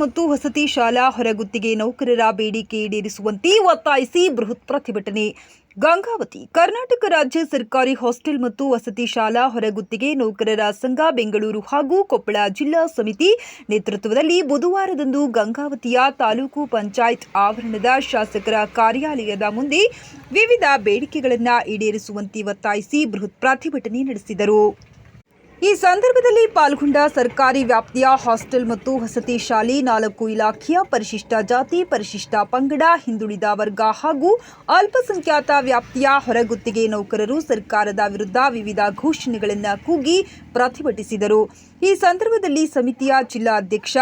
ಮತ್ತು ವಸತಿ ಶಾಲಾ ಹೊರಗುತ್ತಿಗೆ ನೌಕರರ ಬೇಡಿಕೆ ಈಡೇರಿಸುವಂತೆ ಒತ್ತಾಯಿಸಿ ಬೃಹತ್ ಪ್ರತಿಭಟನೆ. ಗಂಗಾವತಿ, ಕರ್ನಾಟಕ ರಾಜ್ಯ ಸರ್ಕಾರಿ ಹಾಸ್ಟೆಲ್ ಮತ್ತು ವಸತಿ ಶಾಲಾ ಹೊರಗುತ್ತಿಗೆ ನೌಕರರ ಸಂಘ ಬೆಂಗಳೂರು ಹಾಗೂ ಕೊಪ್ಪಳ ಜಿಲ್ಲಾ ಸಮಿತಿ ನೇತೃತ್ವದಲ್ಲಿ ಬುಧವಾರದಂದು ಗಂಗಾವತಿಯ ತಾಲೂಕು ಪಂಚಾಯತ್ ಆವರಣದ ಶಾಸಕರ ಕಾರ್ಯಾಲಯದ ಮುಂದೆ ವಿವಿಧ ಬೇಡಿಕೆಗಳನ್ನು ಈಡೇರಿಸುವಂತೆ ಒತ್ತಾಯಿಸಿ ಬೃಹತ್ ಪ್ರತಿಭಟನೆ ನಡೆಸಿದರು. ಈ ಸಂದರ್ಭದಲ್ಲಿ ಪಾಲ್ಗೊಂಡ ಸರ್ಕಾರಿ ವ್ಯಾಪ್ತಿಯ ಹಾಸ್ಟೆಲ್ ಮತ್ತು ವಸತಿ ಶಾಲೆ ನಾಲ್ಕು ಇಲಾಖೆಯ ಪರಿಶಿಷ್ಟ ಜಾತಿ, ಪರಿಶಿಷ್ಟ ಪಂಗಡ, ಹಿಂದುಳಿದ ವರ್ಗ ಹಾಗೂ ಅಲ್ಪಸಂಖ್ಯಾತ ವ್ಯಾಪ್ತಿಯ ಹೊರಗುತ್ತಿಗೆ ನೌಕರರು ಸರ್ಕಾರದ ವಿರುದ್ಧ ವಿವಿಧ ಘೋಷಣೆಗಳನ್ನು ಕೂಗಿ ಪ್ರತಿಭಟಿಸಿದರು. ಈ ಸಂದರ್ಭದಲ್ಲಿ ಸಮಿತಿಯ ಜಿಲ್ಲಾಧ್ಯಕ್ಷ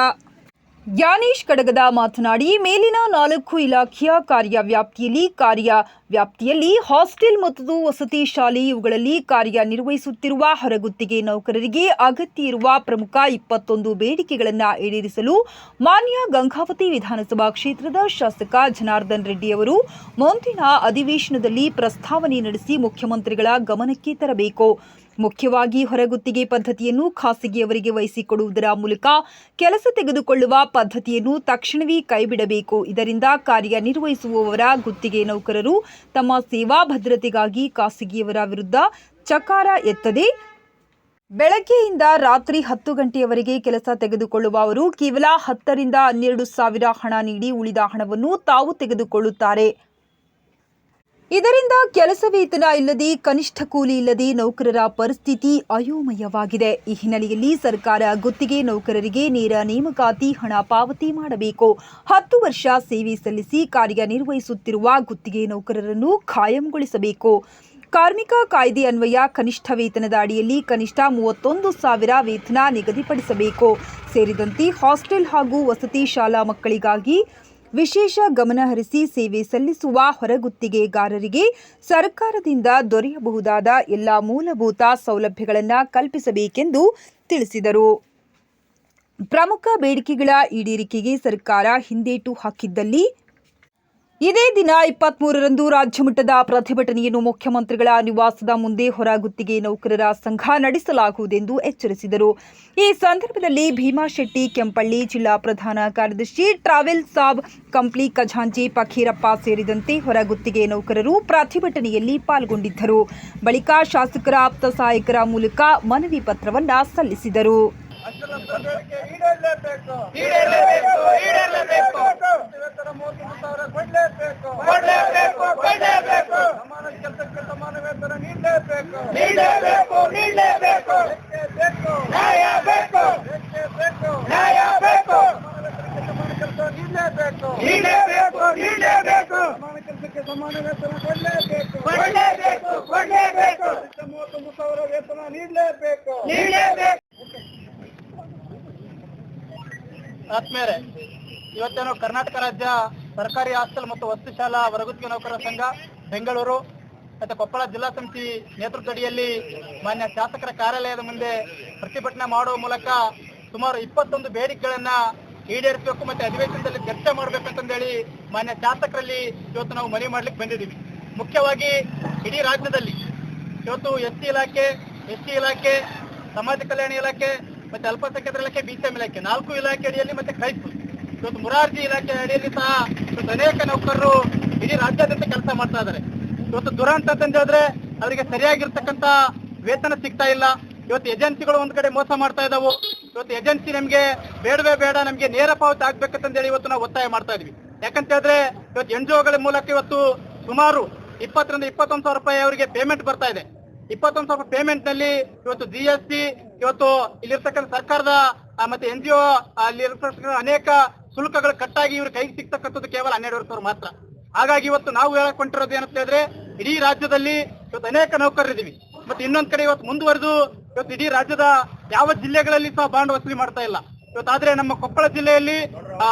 ಜ್ಞಾನೇಶ್ ಕಡಗದ ಮಾತನಾಡಿ, ಮೇಲಿನ ನಾಲ್ಕು ಇಲಾಖೆಯ ಕಾರ್ಯವ್ಯಾಪ್ತಿಯಲ್ಲಿ ಕಾರ್ಯ ವ್ಯಾಪ್ತಿಯಲ್ಲಿ ಹಾಸ್ಟೆಲ್ ಮತ್ತು ವಸತಿ ಶಾಲೆ ಇವುಗಳಲ್ಲಿ ಕಾರ್ಯನಿರ್ವಹಿಸುತ್ತಿರುವ ಹೊರಗುತ್ತಿಗೆ ನೌಕರರಿಗೆ ಅಗತ್ಯ ಇರುವ ಪ್ರಮುಖ ಇಪ್ಪತ್ತೊಂದು ಬೇಡಿಕೆಗಳನ್ನು ಈಡೇರಿಸಲು ಮಾನ್ಯ ಗಂಗಾವತಿ ವಿಧಾನಸಭಾ ಕ್ಷೇತ್ರದ ಶಾಸಕ ಜನಾರ್ದನ್ ರೆಡ್ಡಿ ಅವರು ಮುಂದಿನ ಅಧಿವೇಶನದಲ್ಲಿ ಪ್ರಸ್ತಾವನೆ ನಡೆಸಿ ಮುಖ್ಯಮಂತ್ರಿಗಳ ಗಮನಕ್ಕೆ ತರಬೇಕು. ಮುಖ್ಯವಾಗಿ ಹೊರಗುತ್ತಿಗೆ ಪದ್ಧತಿಯನ್ನು ಖಾಸಗಿಯವರಿಗೆ ವಹಿಸಿಕೊಡುವುದರ ಮೂಲಕ ಕೆಲಸ ತೆಗೆದುಕೊಳ್ಳುವ ಪದ್ಧತಿಯನ್ನು ತಕ್ಷಣವೇ ಕೈಬಿಡಬೇಕು. ಇದರಿಂದ ಕಾರ್ಯನಿರ್ವಹಿಸುವವರ, ಗುತ್ತಿಗೆ ನೌಕರರು ತಮ್ಮ ಸೇವಾ ಭದ್ರತೆಗಾಗಿ ಖಾಸಗಿಯವರ ವಿರುದ್ಧ ಚಕಾರ ಎತ್ತದೆ. ಬೆಳಗ್ಗೆಯಿಂದ ರಾತ್ರಿ ಹತ್ತು ಗಂಟೆಯವರೆಗೆ ಕೆಲಸ ತೆಗೆದುಕೊಳ್ಳುವವರು ಕೇವಲ ಹತ್ತರಿಂದ ಹನ್ನೆರಡು ಸಾವಿರ ಹಣ ನೀಡಿ ಉಳಿದ ಹಣವನ್ನು ತಾವು ತೆಗೆದುಕೊಳ್ಳುತ್ತಾರೆ. ಇದರಿಂದ ಕೆಲಸ ವೇತನ ಇಲ್ಲದೆ ಕನಿಷ್ಠ ಕೂಲಿ ಇಲ್ಲದೆ ನೌಕರರ ಪರಿಸ್ಥಿತಿ ಅಯೋಮಯವಾಗಿದೆ. ಈ ಹಿನ್ನೆಲೆಯಲ್ಲಿ ಸರ್ಕಾರ ಗುತ್ತಿಗೆ ನೌಕರರಿಗೆ ನೇರ ನೇಮಕಾತಿ ಹಣ ಪಾವತಿ ಮಾಡಬೇಕು. ಹತ್ತು ವರ್ಷ ಸೇವೆ ಸಲ್ಲಿಸಿ ಕಾರ್ಯನಿರ್ವಹಿಸುತ್ತಿರುವ ಗುತ್ತಿಗೆ ನೌಕರರನ್ನು ಖಾಯಂಗೊಳಿಸಬೇಕು. ಕಾರ್ಮಿಕ ಕಾಯ್ದೆ ಅನ್ವಯ ಕನಿಷ್ಠ ವೇತನದ ಅಡಿಯಲ್ಲಿ ಕನಿಷ್ಠ ಮೂವತ್ತೊಂದು ಸಾವಿರ ವೇತನ ನಿಗದಿಪಡಿಸಬೇಕು. ಸೇರಿದಂತೆ ಹಾಸ್ಟೆಲ್ ಹಾಗೂ ವಸತಿ ಶಾಲಾ ಮಕ್ಕಳಿಗಾಗಿ ವಿಶೇಷ ಗಮನಹರಿಸಿ ಸೇವೆ ಸಲ್ಲಿಸುವ ಹೊರಗುತ್ತಿಗೆಗಾರರಿಗೆ ಸರ್ಕಾರದಿಂದ ದೊರೆಯಬಹುದಾದ ಎಲ್ಲ ಮೂಲಭೂತ ಸೌಲಭ್ಯಗಳನ್ನು ಕಲ್ಪಿಸಬೇಕೆಂದು ತಿಳಿಸಿದರು. ಪ್ರಮುಖ ಬೇಡಿಕೆಗಳ ಈಡೇರಿಕೆಗೆ ಸರ್ಕಾರ ಹಿಂದೇಟು ಹಾಕಿದ್ದಲ್ಲಿ ಇದೇ ದಿನ ಇಪ್ಪತ್ಮೂರರಂದು ರಾಜ್ಯ ಮಟ್ಟದ ಪ್ರತಿಭಟನೆಯನ್ನು ಮುಖ್ಯಮಂತ್ರಿಗಳ ನಿವಾಸದ ಮುಂದೆ ಹೊರಗುತ್ತಿಗೆ ನೌಕರರ ಸಂಘ ನಡೆಸಲಾಗುವುದೆಂದು ಎಚ್ಚರಿಸಿದರು. ಈ ಸಂದರ್ಭದಲ್ಲಿ ಭೀಮಾಶೆಟ್ಟಿ ಕೆಂಪಳ್ಳಿ ಜಿಲ್ಲಾ ಪ್ರಧಾನ ಕಾರ್ಯದರ್ಶಿ ಟ್ರಾವೆಲ್ ಸಾಬ್, ಕಂಪ್ಲಿ ಖಜಾಂಚಿ ಪಖೀರಪ್ಪ ಸೇರಿದಂತೆ ಹೊರಗುತ್ತಿಗೆ ನೌಕರರು ಪ್ರತಿಭಟನೆಯಲ್ಲಿ ಪಾಲ್ಗೊಂಡಿದ್ದರು. ಬಳಿಕ ಶಾಸಕರ, ಆಪ್ತ ಸಹಾಯಕರ ಮೂಲಕ ಮನವಿ ಪತ್ರವನ್ನು ಸಲ್ಲಿಸಿದರು. ಈಡೇರಲೇಬೇಕು. ಈಡೇರಲೇಬೇಕು ಈಡೇರಲೇಬೇಕು. ವೇತನ ಮೂವತ್ತೊಂದು ಸಾವಿರ ಕೊಡ್ಲೇಬೇಕು. ಕೊಡ್ಲೇಬೇಕು ಕೊಡ್ಲೇಬೇಕು. ಸಮಾನ ಕೆಲಸಕ್ಕೆ ಸಮಾನ ವೇತನ ನೀಡಲೇಬೇಕು. ನೀಡಲೇಬೇಕು ನೀಡಲೇಬೇಕು. ಬೇಕು ನ್ಯಾಯ ಬೇಕು ಬೇಕು ನ್ಯಾಯ ಬೇಕು ಸಮಾನ ಕೆಲಸ ನೀಡಲೇಬೇಕು. ನೀಡಲೇಬೇಕು ನೀಡಲೇಬೇಕು. ಸಮಾನ ಕೆಲಸಕ್ಕೆ ಸಮಾನ ವೇತನ ಕೊಡ್ಲೇಬೇಕು ಕೊಡ್ಲೇಬೇಕು. ಕೊಡ್ಲೇಬೇಕು ಮೂವತ್ತೊಂದು ಸಾವಿರ ವೇತನ ನೀಡಲೇಬೇಕು. ನೀಡಲೇಬೇಕು. ಆತ್ಮೇರೆ ಇವತ್ತೇನು ಕರ್ನಾಟಕ ರಾಜ್ಯ ಸರ್ಕಾರಿ ಹಾಸ್ಟೆಲ್ ಮತ್ತು ವಸ್ತು ಶಾಲಾ ಹೊರಗುತ್ತಿಗೆ ನೌಕರರ ಸಂಘ, ಬೆಂಗಳೂರು ಮತ್ತು ಕೊಪ್ಪಳ ಜಿಲ್ಲಾ ಸಮಿತಿ ನೇತೃತ್ವದಡಿಯಲ್ಲಿ ಮಾನ್ಯ ಶಾಸಕರ ಕಾರ್ಯಾಲಯದ ಮುಂದೆ ಪ್ರತಿಭಟನೆ ಮಾಡುವ ಮೂಲಕ ಸುಮಾರು ಇಪ್ಪತ್ತೊಂದು ಬೇಡಿಕೆಗಳನ್ನ ಈಡೇರಿಸಬೇಕು ಮತ್ತೆ ಅಧಿವೇಶನದಲ್ಲಿ ಚರ್ಚೆ ಮಾಡಬೇಕಂತಂದೇಳಿ ಮಾನ್ಯ ಶಾಸಕರಲ್ಲಿ ಇವತ್ತು ನಾವು ಮನವಿ ಮಾಡ್ಲಿಕ್ಕೆ ಬಂದಿದ್ದೀವಿ. ಮುಖ್ಯವಾಗಿ ಇಡೀ ರಾಜ್ಯದಲ್ಲಿ ಇವತ್ತು ಎಸ್ ಟಿ ಇಲಾಖೆ, ಎಸ್ ಟಿ ಇಲಾಖೆ, ಸಮಾಜ ಕಲ್ಯಾಣ ಇಲಾಖೆ ಮತ್ತೆ ಅಲ್ಪಸಂಖ್ಯಾತರ ಇಲಾಖೆ ಬಿಸಿಎಂ ಇಲಾಖೆ. ನಾಲ್ಕು ಇಲಾಖೆ ಅಡಿಯಲ್ಲಿ ಮತ್ತೆ ಕ್ರೈಸ್ತ. ಇವತ್ತು ಮುರಾರ್ಜಿ ಇಲಾಖೆ ಅಡಿಯಲ್ಲಿ ಸಹ ಅನೇಕ ನೌಕರರು ಇಡೀ ರಾಜ್ಯಾದ್ಯಂತ ಕೆಲಸ ಮಾಡ್ತಾ ಇದ್ದಾರೆ. ಇವತ್ತು ದುರಂತ ಅಂತ ಹೇಳಿದ್ರೆ ಅವರಿಗೆ ಸರಿಯಾಗಿರ್ತಕ್ಕಂತ ವೇತನ ಸಿಗ್ತಾ ಇಲ್ಲ. ಇವತ್ತು ಏಜೆನ್ಸಿಗಳು ಒಂದ್ ಕಡೆ ಮೋಸ ಮಾಡ್ತಾ ಇದಾವು. ಇವತ್ತು ಏಜೆನ್ಸಿ ನಮ್ಗೆ ಬೇಡವೇ ಬೇಡ, ನಮ್ಗೆ ನೇರ ಪಾವತಿ ಆಗ್ಬೇಕಂತೇಳಿ ಇವತ್ತು ನಾವು ಒತ್ತಾಯ ಮಾಡ್ತಾ ಇದೀವಿ. ಯಾಕಂತ ಹೇಳಿದ್ರೆ ಇವತ್ತು ಎನ್ಗಳ ಮೂಲಕ ಇವತ್ತು ಸುಮಾರು ಇಪ್ಪತ್ತರಿಂದ ಇಪ್ಪತ್ತೊಂದು ಸಾವಿರ ರೂಪಾಯಿ ಅವರಿಗೆ ಪೇಮೆಂಟ್ ಬರ್ತಾ ಇದೆ. ಇಪ್ಪತ್ತೊಂದು ಸಾವಿರ ಪೇಮೆಂಟ್ನಲ್ಲಿ ಇವತ್ತು ಜಿ ಎಸ್ ಟಿ ಇವತ್ತು ಇಲ್ಲಿರ್ತಕ್ಕಂಥ ಸರ್ಕಾರದ ಮತ್ತೆ ಎನ್ ಜಿ ಒ ಅಲ್ಲಿರ್ತಕ್ಕಂಥ ಅನೇಕ ಶುಲ್ಕಗಳು ಕಟ್ಟಾಗಿ ಇವ್ರ ಕೈಗೆ ಸಿಗ್ತಕ್ಕಂಥದ್ದು ಕೇವಲ ಹನ್ನೆರಡು ಸಾವಿರ ಮಾತ್ರ. ಹಾಗಾಗಿ ಇವತ್ತು ನಾವು ಹೇಳಕೊಂಡಿರೋದು ಏನಂತ ಹೇಳಿದ್ರೆ, ಇಡೀ ರಾಜ್ಯದಲ್ಲಿ ಇವತ್ತು ಅನೇಕ ನೌಕರರಿದ್ದೀವಿ. ಮತ್ತೆ ಇನ್ನೊಂದ್ ಕಡೆ ಇವತ್ತು ಮುಂದುವರೆದು ಇವತ್ತು ಇಡೀ ರಾಜ್ಯದ ಯಾವ ಜಿಲ್ಲೆಗಳಲ್ಲಿ ಸಹ ಬಾಂಡ್ ವಸೂಲಿ ಮಾಡ್ತಾ ಇಲ್ಲ. ಇವತ್ತಾದ್ರೆ ನಮ್ಮ ಕೊಪ್ಪಳ ಜಿಲ್ಲೆಯಲ್ಲಿ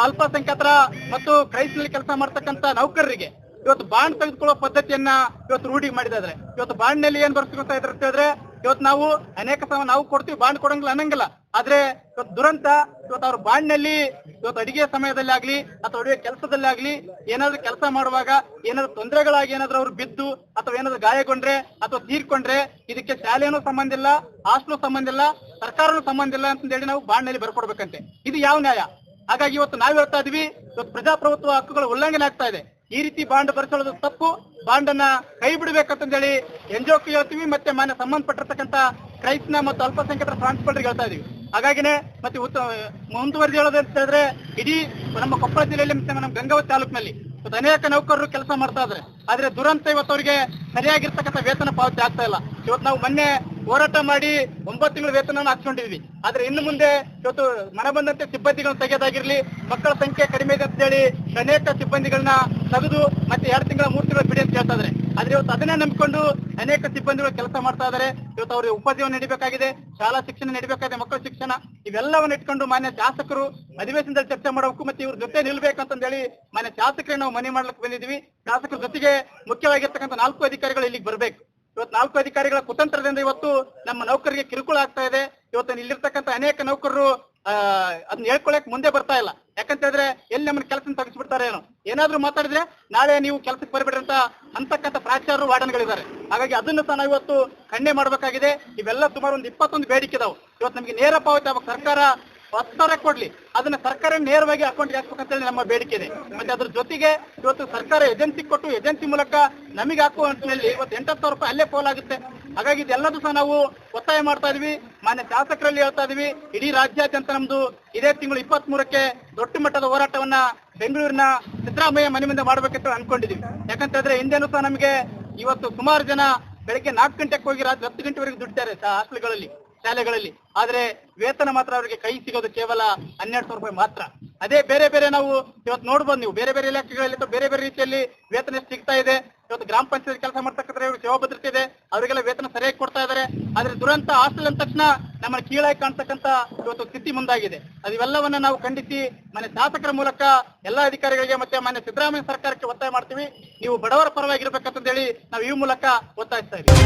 ಅಲ್ಪಸಂಖ್ಯಾತರ ಮತ್ತು ಕ್ರೈಸ್ನಲ್ಲಿ ಕೆಲಸ ಮಾಡ್ತಕ್ಕಂಥ ನೌಕರರಿಗೆ ಇವತ್ತು ಬಾಂಡ್ ತೆಗೆದುಕೊಳ್ಳುವ ಪದ್ಧತಿಯನ್ನ ಇವತ್ತು ರೂಢಿ ಮಾಡಿದ್ರೆ ಇವತ್ತು ಬಾಂಡ್ನಲ್ಲಿ ಏನ್ ಬರ್ಸ್ಕೊತಾ ಇದ್ರೆ ಅಂತ ಹೇಳಿದ್ರೆ ಇವತ್ತು ನಾವು ಅನೇಕ ಸಮ ನಾವು ಕೊಡ್ತೀವಿ, ಬಾಂಡ್ ಕೊಡಂಗಿಲ್ಲ ಅನ್ನಂಗಿಲ್ಲ. ಆದ್ರೆ ಇವತ್ತು ದುರಂತ, ಇವತ್ತು ಅವ್ರ ಬಾಂಡ್ನಲ್ಲಿ ಇವತ್ತು ಅಡಿಗೆ ಸಮಯದಲ್ಲಿ ಆಗ್ಲಿ ಅಥವಾ ಅಡುಗೆ ಕೆಲಸದಲ್ಲಿ ಆಗ್ಲಿ ಏನಾದ್ರು ಕೆಲಸ ಮಾಡುವಾಗ ಏನಾದ್ರು ತೊಂದರೆಗಳಾಗಿ ಏನಾದ್ರು ಅವ್ರು ಬಿದ್ದು ಅಥವಾ ಏನಾದ್ರು ಗಾಯಗೊಂಡ್ರೆ ಅಥವಾ ತೀರ್ಕೊಂಡ್ರೆ ಇದಕ್ಕೆ ಶಾಲೆನೂ ಸಂಬಂಧ ಇಲ್ಲ, ಹಾಸ್ಟೆಲ್ ಸಂಬಂಧ ಇಲ್ಲ, ಸರ್ಕಾರನೂ ಸಂಬಂಧ ಇಲ್ಲ ಅಂತ ಹೇಳಿ ನಾವು ಬಾಂಡ್ನಲ್ಲಿ ಬರ್ಕೊಡ್ಬೇಕಂತೆ. ಇದು ಯಾವ ನ್ಯಾಯ? ಹಾಗಾಗಿ ಇವತ್ತು ನಾವು ಹೇಳ್ತಾ ಇದೀವಿ, ಇವತ್ತು ಪ್ರಜಾಪ್ರಭುತ್ವ ಹಕ್ಕುಗಳ ಉಲ್ಲಂಘನೆ ಆಗ್ತಾ ಇದೆ. ಈ ರೀತಿ ಬಾಂಡ್ ಬರೆಸೋದು ತಪ್ಪು. ಬಾಂಡನ್ನ ಕೈ ಬಿಡಬೇಕಂತಂದೇಳಿ ಎನ್ಜಿಒಕ್ಕೆ ಹೇಳ್ತೀವಿ, ಮತ್ತೆ ಮಾನ್ಯ ಸಂಬಂಧಪಟ್ಟಿರ್ತಕ್ಕಂಥ ಕ್ರೈಸ್ನ ಮತ್ತು ಅಲ್ಪಸಂಖ್ಯಾತರ ಟ್ರಾನ್ಸ್ಪೋರ್ಟ್ ಹೇಳ್ತಾ ಇದೀವಿ. ಹಾಗಾಗಿನೇ ಮತ್ತೆ ಮುಂದುವರೆದು ಹೇಳೋದು ಅಂತ ಹೇಳಿದ್ರೆ ಇಡೀ ನಮ್ಮ ಕೊಪ್ಪಳ ಜಿಲ್ಲೆಯಲ್ಲಿ ಮತ್ತೆ ನಮ್ಮ ಗಂಗಾವತಿ ತಾಲೂಕಿನಲ್ಲಿ ಮತ್ತು ಅನೇಕ ನೌಕರರು ಕೆಲಸ ಮಾಡ್ತಾ ಇದ್ದಾರೆ. ಆದ್ರೆ ದುರಂತ ಇವತ್ತು ಅವರಿಗೆ ಸರಿಯಾಗಿರ್ತಕ್ಕಂಥ ವೇತನ ಪಾವತಿ ಆಗ್ತಾ ಇಲ್ಲ. ಇವತ್ತು ನಾವು ಮೊನ್ನೆ ಹೋರಾಟ ಮಾಡಿ ಒಂಬತ್ತು ತಿಂಗಳ ವೇತನ ಹಾಕ್ಸ್ಕೊಂಡಿದ್ವಿ. ಆದ್ರೆ ಇನ್ನು ಮುಂದೆ ಇವತ್ತು ಮನ ಬಂದಂತೆ ಸಿಬ್ಬಂದಿಗಳನ್ನ ತೆಗೆಯೋದಾಗಿರ್ಲಿ ಮಕ್ಕಳ ಸಂಖ್ಯೆ ಕಡಿಮೆ ಇದೆ ಅಂತ ಹೇಳಿ ಅನೇಕ ಸಿಬ್ಬಂದಿಗಳನ್ನ ತೆಗೆದು ಮತ್ತೆ ಎರಡು ತಿಂಗಳ, ಮೂರು ತಿಂಗಳ ಬಿಡಿ ಅಂತ ಹೇಳ್ತಾ ಇದ್ದಾರೆ ಆದ್ರೆ ಇವತ್ತು ಅದನ್ನೇ ನಂಬಿಕೊಂಡು ಅನೇಕ ಸಿಬ್ಬಂದಿಗಳು ಕೆಲಸ ಮಾಡ್ತಾ ಇದ್ದಾರೆ ಇವತ್ತು ಅವ್ರಿಗೆ ಉಪಜೀವನ ನಡಿಬೇಕಾಗಿದೆ, ಶಾಲಾ ಶಿಕ್ಷಣ ನಡಿಬೇಕಾಗಿದೆ, ಮಕ್ಕಳ ಶಿಕ್ಷಣ, ಇವೆಲ್ಲವನ್ನ ಇಟ್ಕೊಂಡು ಮಾನ್ಯ ಶಾಸಕರು ಅಧಿವೇಶನದಲ್ಲಿ ಚರ್ಚೆ ಮಾಡಬೇಕು ಮತ್ತೆ ಇವ್ರ ಜೊತೆ ನಿಲ್ಬೇಕಂತಂದ ಹೇಳಿ ಮಾನ್ಯ ಶಾಸಕರೇ ನಾವು ಮನವಿ ಮಾಡ್ಲಿಕ್ಕೆ ಬಂದಿದ್ವಿ ಶಾಸಕರ ಜೊತೆಗೆ ಮುಖ್ಯವಾಗಿರ್ತಕ್ಕಂಥ ನಾಲ್ಕು ಅಧಿಕಾರಿಗಳು ಇಲ್ಲಿಗೆ ಬರ್ಬೇಕು. ಇವತ್ತು ನಾಲ್ಕು ಅಧಿಕಾರಿಗಳ ಕುತಂತ್ರದಿಂದ ಇವತ್ತು ನಮ್ಮ ನೌಕರಿಗೆ ಕಿರುಕುಳ ಆಗ್ತಾ ಇದೆ. ಇವತ್ತು ಇಲ್ಲಿರ್ತಕ್ಕಂಥ ಅನೇಕ ನೌಕರರು ಅದನ್ನ ಹೇಳ್ಕೊಳಕ್ ಮುಂದೆ ಬರ್ತಾ ಇಲ್ಲ. ಯಾಕಂತ ಹೇಳಿದ್ರೆ ಎಲ್ಲಿ ನಮ್ಮನ್ನ ಕೆಲಸ ತಗಿಸ್ಬಿಡ್ತಾರೆ ಏನು. ಏನಾದ್ರೂ ಮಾತಾಡಿದ್ರೆ ನಾಳೆ ನೀವು ಕೆಲಸಕ್ಕೆ ಬರಬೇಡ್ರಿ ಅಂತ ಅಂತಕ್ಕಂಥ ಪ್ರಾಚಾರ್ಯರು, ವಾರ್ಡನ್ಗಳಿದ್ದಾರೆ. ಹಾಗಾಗಿ ಅದನ್ನು ಸಹ ನಾವು ಇವತ್ತು ಖಂಡನೆ ಮಾಡಬೇಕಾಗಿದೆ. ಇವೆಲ್ಲ ಸುಮಾರು ಒಂದು ಇಪ್ಪತ್ತೊಂದು ಬೇಡಿಕೆ ಇದಾವೆ. ಇವತ್ತು ನಮಗೆ ನೇರ ಪಾವತಿ ಸರ್ಕಾರ ಹತ್ತು ಕೊಡ್ಲಿ. ಅದನ್ನ ಸರ್ಕಾರ ನೇರವಾಗಿ ಅಕೌಂಟ್ಗೆ ಹಾಕ್ಬೇಕಂತ ಹೇಳಿ ನಮ್ಮ ಬೇಡಿಕೆ ಇದೆ. ಮತ್ತೆ ಅದ್ರ ಜೊತೆಗೆ ಇವತ್ತು ಸರ್ಕಾರ ಏಜೆನ್ಸಿ ಕೊಟ್ಟು ಏಜೆನ್ಸಿ ಮೂಲಕ ನಮಗೆ ಹಾಕುವ ಹೇಳಿ ಇವತ್ತು ಎಂಟತ್ತು ಸಾವಿರ ರೂಪಾಯಿ ಅಲ್ಲೇ ಪೋಲ್ ಆಗುತ್ತೆ. ಹಾಗಾಗಿ ಇದೆಲ್ಲದೂ ಸಹ ನಾವು ಒತ್ತಾಯ ಮಾಡ್ತಾ ಇದೀವಿ. ಮಾನ್ಯ ಶಾಸಕರಲ್ಲಿ ಹೇಳ್ತಾ ಇದೀವಿ. ಇಡೀ ರಾಜ್ಯಾದ್ಯಂತ ನಮ್ದು ಇದೇ ತಿಂಗಳು ಇಪ್ಪತ್ತ್ ಮೂರಕ್ಕೆ ದೊಡ್ಡ ಮಟ್ಟದ ಹೋರಾಟವನ್ನ ಬೆಂಗಳೂರಿನ ಸಿದ್ದರಾಮಯ್ಯ ಮನೆ ಮುಂದೆ ಮಾಡ್ಬೇಕಂತ ಅನ್ಕೊಂಡಿದೀವಿ. ಯಾಕಂತ ಹೇಳಿದ್ರೆ ಹಿಂದೆನೂ ಸಹ ನಮಗೆ ಇವತ್ತು ಸುಮಾರು ಜನ ಬೆಳಗ್ಗೆ ನಾಲ್ಕು ಗಂಟೆಗೆ ಹೋಗಿ ರಾತ್ರಿ ಹತ್ತು ಗಂಟೆವರೆಗೆ ದುಡ್ತಾರೆ ಹಾಸ್ಟೆಲ್ಗಳಲ್ಲಿ ಶಾಲೆಗಳಲ್ಲಿ. ಆದ್ರೆ ವೇತನ ಮಾತ್ರ ಅವರಿಗೆ ಕೈ ಸಿಗೋದು ಕೇವಲ ಹನ್ನೆರಡು ಸಾವಿರ ರೂಪಾಯಿ ಮಾತ್ರ. ಅದೇ ಬೇರೆ ಬೇರೆ ನಾವು ಇವತ್ತು ನೋಡ್ಬೋದು ನೀವು. ಬೇರೆ ಬೇರೆ ಇಲಾಖೆಗಳಲ್ಲಿ ಬೇರೆ ಬೇರೆ ರೀತಿಯಲ್ಲಿ ವೇತನ ಸಿಗ್ತಾ ಇದೆ. ಇವತ್ತು ಗ್ರಾಮ ಪಂಚಾಯತ್ ಕೆಲಸ ಮಾಡ್ತಕ್ಕಂಥ ಸೇವಾ ಭದ್ರತೆ ಇದೆ. ಅವರಿಗೆಲ್ಲ ವೇತನ ಸರಿಯಾಗಿ ಕೊಡ್ತಾ ಇದ್ದಾರೆ. ಆದ್ರೆ ದುರಂತ ಹಾಸ್ಟೆಲ್ ಅಂದ ತಕ್ಷಣ ನಮ್ಮ ಕೀಳಾಗಿ ಕಾಣ್ತಕ್ಕಂತ ಇವತ್ತು ಸ್ಥಿತಿ ಮುಂದಾಗಿದೆ. ಅದಿವೆಲ್ಲವನ್ನ ನಾವು ಖಂಡಿಸಿ ಮನೆ ಶಾಸಕರ ಮೂಲಕ ಎಲ್ಲಾ ಅಧಿಕಾರಿಗಳಿಗೆ ಮತ್ತೆ ಮಾನ್ಯ ಸಿದ್ದರಾಮಯ್ಯ ಸರ್ಕಾರಕ್ಕೆ ಒತ್ತಾಯ ಮಾಡ್ತೀವಿ. ನೀವು ಬಡವರ ಪರವಾಗಿರ್ಬೇಕಂತ ಹೇಳಿ ನಾವು ಈ ಮೂಲಕ ಒತ್ತಾಯಿಸ್ತಾ ಇದ್ದೀವಿ.